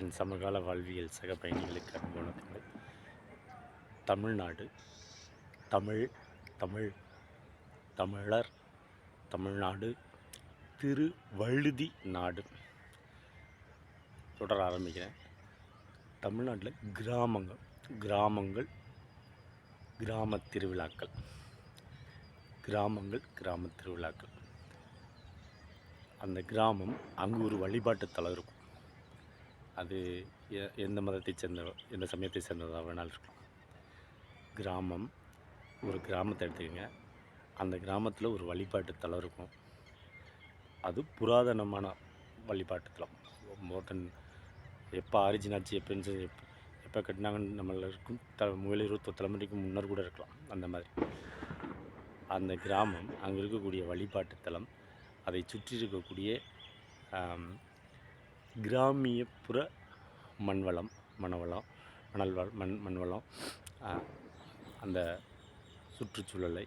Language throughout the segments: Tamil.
என் சமகால வாழ்வியல் சக பயணிகளுக்கு அன்பு வணக்கங்கள் தமிழ்நாடு தமிழ் தமிழ் தமிழர் தமிழ்நாடு திருவழுதி நாடு தொடர ஆரம்பிக்கிறேன் தமிழ்நாட்டில் கிராமங்கள் கிராமங்கள் கிராம திருவிழாக்கள் கிராமங்கள் கிராம திருவிழாக்கள் அந்த கிராமம் அங்கு ஒரு வழிபாட்டு தலம் இருக்கும் அது எந்த மதத்தை சேர்ந்த எந்த சமயத்தை சேர்ந்ததாக வேணாலும் இருக்கலாம் கிராமம் ஒரு கிராமத்தை எடுத்துக்கோங்க அந்த கிராமத்தில் ஒரு வழிபாட்டு தளம் இருக்கும் அது புராதனமான வழிபாட்டு தளம் மோட்டன் எப்போ ஆரிஜின் ஆச்சு எப்போ கட்டினாங்கன்னு நம்மளுக்கும் த முதல் இருபத்தொரு தலைமுறைக்கு முன்னர் கூட இருக்கலாம் அந்த மாதிரி அந்த கிராமம் அங்கே இருக்கக்கூடிய வழிபாட்டு தளம் அதை சுற்றி இருக்கக்கூடிய கிராமியப்புற மண்வளம் மணவளம் மணல் வள மண் மண்வளம் அந்த சுற்றுச்சூழலை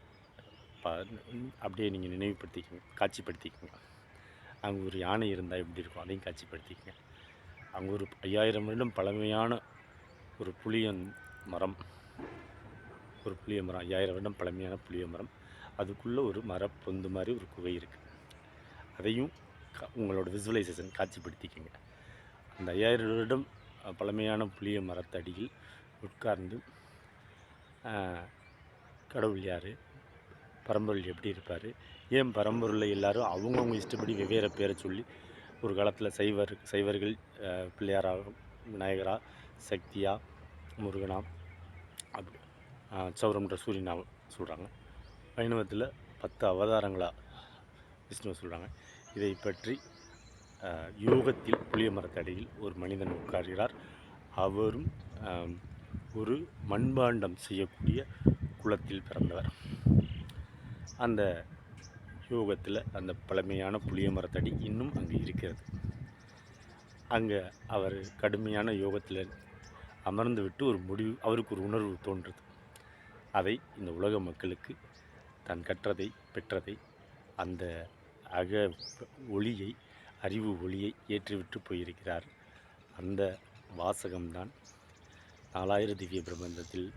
அப்படியே நீங்கள் நினைவுபடுத்திக்கோங்க காட்சிப்படுத்திக்கோங்க அங்கே ஒரு யானை இருந்தால் எப்படி இருக்கும் அதையும் காட்சிப்படுத்திக்கோங்க அங்கே ஒரு ஐயாயிரம் வருடம் பழமையான ஒரு புளிய மரம் ஒரு புளிய மரம் ஐயாயிரம் வருடம் பழமையான புளிய மரம் அதுக்குள்ளே ஒரு மரப்பொந்து மாதிரி ஒரு குகை இருக்குது அதையும் உங்களோட விசுவலைசேஷன் காட்சிப்படுத்திக்கங்க அந்த ஐயாயிரம் வருடம் பழமையான புளிய மரத்தடியில் உட்கார்ந்து கடவுள் யார் பரம்பொருள் எப்படி இருப்பார் ஏன் பரம்பொருளில் எல்லோரும் அவங்கவுங்க இஷ்டப்படி வெவ்வேறு பேரை சொல்லி ஒரு காலத்தில் சைவர் சைவர்கள் பிள்ளையாராக விநாயகரா சக்தியா முருகனா அப்படி சௌரம்ன்ற சூரியனாக சொல்கிறாங்க வைணவத்தில் பத்து அவதாரங்களாக விஷ்ணுவை சொல்கிறாங்க இதை பற்றி யோகத்தில் புளிய மரத்தடையில் ஒரு மனிதன் உட்கார்கிறார் அவரும் ஒரு மண்பாண்டம் செய்யக்கூடிய குளத்தில் பிறந்தவர் அந்த யோகத்தில் அந்த பழமையான புளிய மரத்தடி இன்னும் அங்கே இருக்கிறது அங்கே அவர் கடுமையான யோகத்தில் அமர்ந்துவிட்டு ஒரு முடிவு அவருக்கு ஒரு உணர்வு தோன்றுது அதை இந்த உலக மக்களுக்கு தன் கற்றதை பெற்றதை அந்த அக ஒளியை அறிவு ஒளியை ஏற்றிவிட்டு போயிருக்கிறார் அந்த வாசகம்தான் நாலாயிர திவ்ய பிரபந்தத்தில்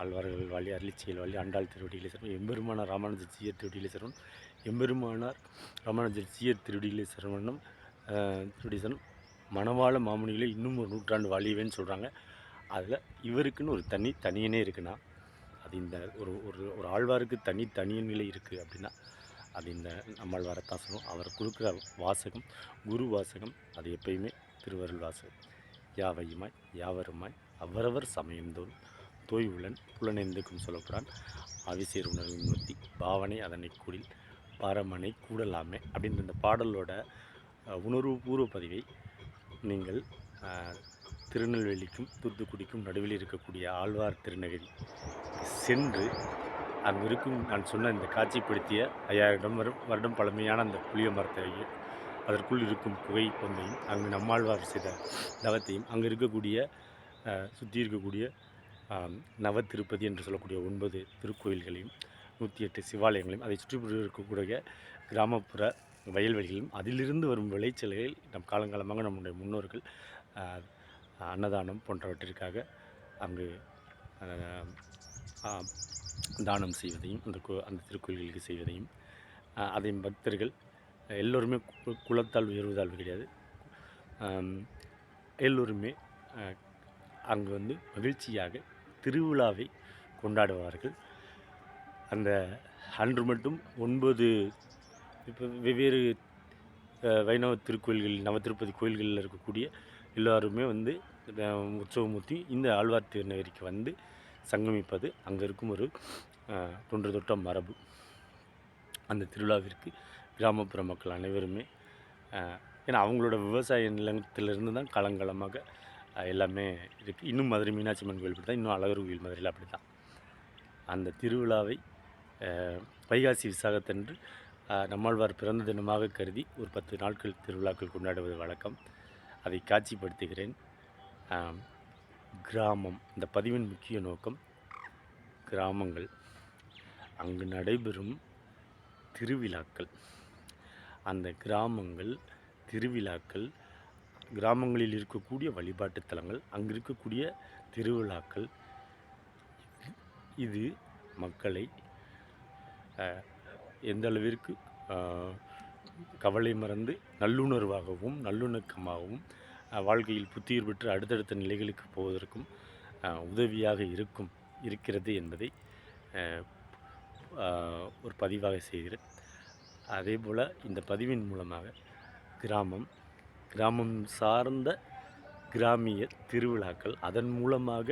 ஆழ்வார்கள் வழி அருளிச்செயல் வழி அண்டாள் திருவடிகளை சரவணன் எம்பெருமானார் ராமானுஜர் சீயர் திருவடிகளை சரவணன் எம்பெருமானார் ராமானுஜர் சீயர் திருவடியிலே சரவணம் திருவடிசனம் மணவாள மாமுனிகளை இன்னும் ஒரு நூற்றாண்டு வாழியவேன்னு சொல்கிறாங்க அதில் இவருக்குன்னு ஒரு தனி தனியனே இருக்குன்னா அது இந்த ஒரு ஒரு ஒரு ஆழ்வாருக்கு தனி நிலை இருக்குது அப்படின்னா அது இந்த நம்மாழ்வார தாசகம் அவர் கொடுக்குற வாசகம் குரு வாசகம் அது எப்பயுமே திருவருள் வாசகம் யாவையுமாய் யாவருமாய் அவரவர் சமயந்தோறும் தோய்வுளன் புலனைந்துக்கும் சொல்லப்படுறான் அவிசேர் உணர்வின் நோத்தி பாவனை அதனை கூடில் பரமனை கூடலாமே அப்படின்ற இந்த பாடலோட உணர்வுபூர்வ பதிவை நீங்கள் திருநெல்வேலிக்கும் தூத்துக்குடிக்கும் நடுவில் இருக்கக்கூடிய ஆழ்வார் திருநகரி சென்று அங்கு இருக்கும் நான் சொன்ன இந்த காட்சிப்படுத்திய ஐயாயிரம் வருடம் பழமையான அந்த புளிய மரத்தையும் அதற்குள் இருக்கும் குகை பொந்தையும் அங்கு நம்மாழ்வார் செய்த தவத்தையும் அங்கு இருக்கக்கூடிய சுற்றி இருக்கக்கூடிய நவ திருப்பதி என்று சொல்லக்கூடிய ஒன்பது திருக்கோயில்களையும் நூற்றி எட்டு சிவாலயங்களையும் அதை சுற்றிப்புற இருக்கக்கூடிய கிராமப்புற வயல்வெளிகளும் அதிலிருந்து வரும் விளைச்சல்களில் நம் காலங்காலமாக நம்முடைய முன்னோர்கள் அன்னதானம் போன்றவற்றிற்காக அங்கு தானம் செய்வதையும் அந்த அந்த திருக்கோயில்களுக்கு செய்வதையும் அதையும் பக்தர்கள் எல்லோருமே குலத்தால் உயர்வுதாழ்வு கிடையாது எல்லோருமே அங்கு வந்து மகிழ்ச்சியாக திருவிழாவை கொண்டாடுவார்கள் அந்த அன்று மட்டும் ஒன்பது இப்போ வெவ்வேறு வைணவ திருக்கோயில்கள் நவ திருப்பதி கோயில்களில் இருக்கக்கூடிய எல்லோருமே வந்து உற்சவமூர்த்தி இந்த ஆழ்வார் திருநகரிக்கு வந்து சங்கமிப்பது அங்கே இருக்கும் ஒரு தொன்று தொட்ட மரபு அந்த திருவிழாவிற்கு கிராமப்புற மக்கள் அனைவருமே ஏன்னா அவங்களோட விவசாய நிலத்திலிருந்து தான் காலங்காலமாக எல்லாமே இருக்குது இன்னும் மதுரை மீனாட்சி அம்மன் கோயில் தான் இன்னும் அழகர் கோயில் மதுரையில் அப்படி தான் அந்த திருவிழாவை வைகாசி விசாகத்தன்று நம்மாழ்வார் பிறந்த தினமாக கருதி ஒரு பத்து நாட்கள் திருவிழாக்கள் கொண்டாடுவது வழக்கம் அதை காட்சிப்படுத்துகிறேன் கிராமம் இந்த பதிவின் முக்கிய நோக்கம் கிராமங்கள் அங்கு நடைபெறும் திருவிழாக்கள் அந்த கிராமங்கள் திருவிழாக்கள் கிராமங்களில் இருக்கக்கூடிய வழிபாட்டு தலங்கள் அங்கு இருக்கக்கூடிய திருவிழாக்கள் இது மக்களை எந்த அளவிற்கு கவலை மறந்து நல்லுணர்வாகவும் நல்லுணக்கமாகவும் வாழ்க்கையில் புத்துயிர் பெற்று அடுத்தடுத்த நிலைகளுக்கு போவதற்கும் உதவியாக இருக்கும் இருக்கிறது என்பதை ஒரு பதிவாக செய்கிறேன் அதே போல் இந்த பதிவின் மூலமாக கிராமம் கிராமம் சார்ந்த கிராமிய திருவிழாக்கள் அதன் மூலமாக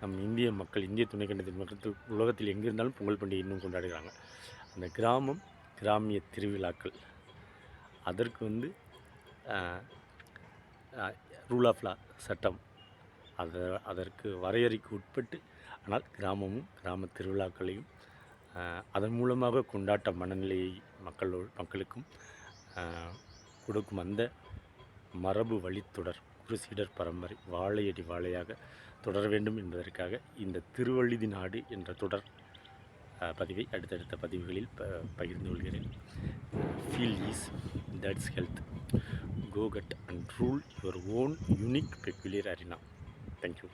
நம் இந்திய மக்கள் இந்திய துணைக்கண்டத்தின் மக்கள் உலகத்தில் எங்கே இருந்தாலும் பொங்கல் பண்டிகை இன்னும் கொண்டாடுகிறாங்க அந்த கிராமம் கிராமிய திருவிழாக்கள் அதற்கு வந்து ரூல் ஆஃப் லா சட்டம் அதை அதற்கு வரையறைக்கு உட்பட்டு ஆனால் கிராமமும் கிராம திருவிழாக்களையும் அதன் மூலமாக கொண்டாட்ட மனநிலையை மக்களோ மக்களுக்கும் கொடுக்கும் அந்த மரபு வழித்தொடர் குருசீடர் பரம்பரை வாழையடி வாழையாக தொடர வேண்டும் என்பதற்காக இந்த திருவள்ளிதி நாடு என்ற தொடர் பதிவை அடுத்தடுத்த பதிவுகளில் ப பகிர்ந்து கொள்கிறேன் feel is that's health Go get and rule your own unique, peculiar arena. Thank you.